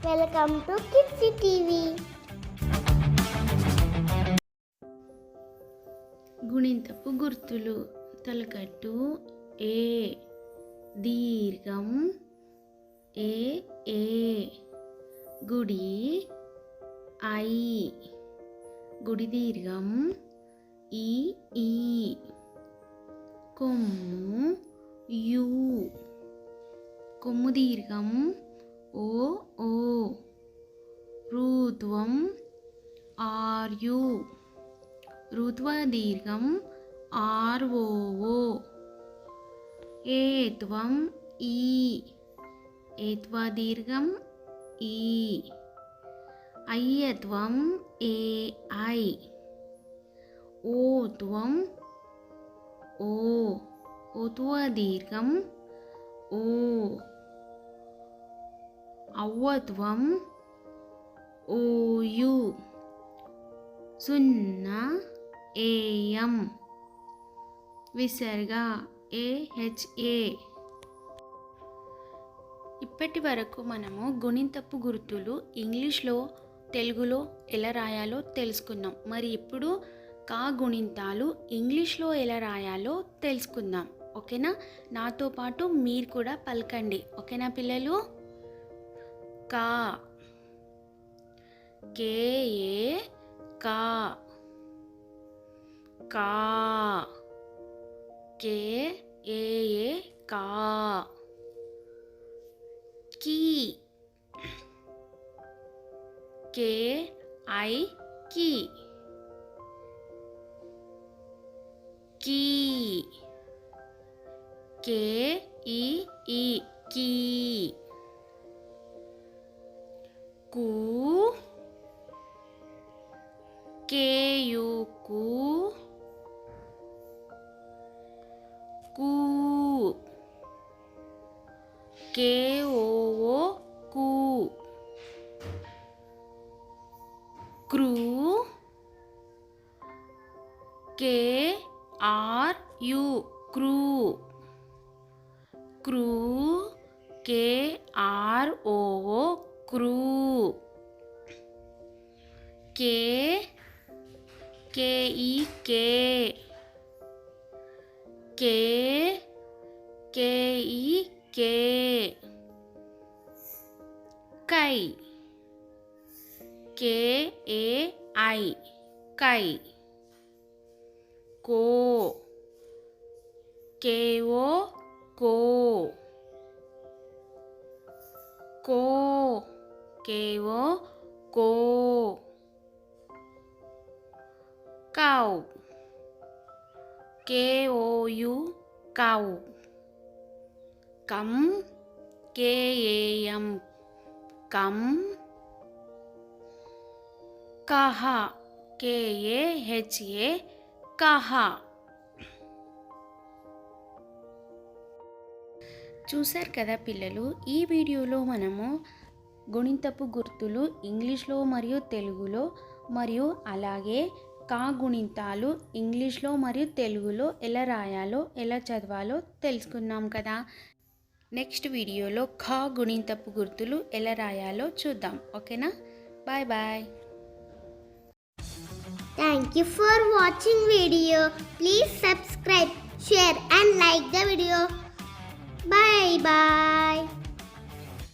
Welcome to kids TV. గుణింతపు గుర్తులు తలకట్టు ఏ దీర్ఘం ఏ ఏ గుడి ఐ గుడి దీర్ఘం ఈ ఈ కొమ్ము యు కొమ్ము దీర్ఘం ఓ ఆయు ఋత్వ దీర్ఘం ఆర్ఓఓ. ఏత్వం ఈ. ఏత్వ దీర్ఘం ఈ. అయ్యత్వం ఏ ఐ. ఓత్వం ఓ. ఓత్వ దీర్ఘం ఓ. అవ్వత్వం ఓయు సున్నా ఏఎం విసర్గ ఏహెచ్ఏ ఇప్పటి వరకు మనము గుణింతపు గుర్తులు ఇంగ్లీష్లో తెలుగులో ఎలా రాయాలో తెలుసుకున్నాం మరి ఇప్పుడు కా గుణింతాలు ఇంగ్లీష్లో ఎలా రాయాలో తెలుసుకుందాం. ఓకేనా? నాతో పాటు మీరు కూడా పలకండి. ఓకేనా పిల్లలు? కా. కే ఏ కా కా కే ఏ ఏ కా కీ కే ఐ కీ కీ కే ఈ ఈ కీ కు కేయుకు కు కేఓఓ కు క్రూ కే ఆర్ యు క్రూ క్రూ కే ఆర్ ఓ క్రూ కే కే ఈ కే కే కే ఈ కే కై కే ఏ ఐ కై కో కే ఓ కో కో కే ఓ కో కౌ కే ఓ యు కౌ కం కే ఏ ఎం కం కహ కే ఏ హెచ్ కహ చూశారు కదా పిల్లలు ఈ వీడియోలో మనము గుణింతపు గుర్తులు ఇంగ్లీష్లో మరియు తెలుగులో మరియు అలాగే కా గుణితాలు ఇంగ్లీష్లో మరియు తెలుగులో ఎలా రాయాలో ఎలా చదవాలో తెలుసుకున్నాం కదా. నెక్స్ట్ వీడియోలో ఖా గుణింతపు గుర్తులు ఎలా రాయాలో చూద్దాం. ఓకేనా? Bye bye. Thank you for watching video please subscribe share and like the video bye bye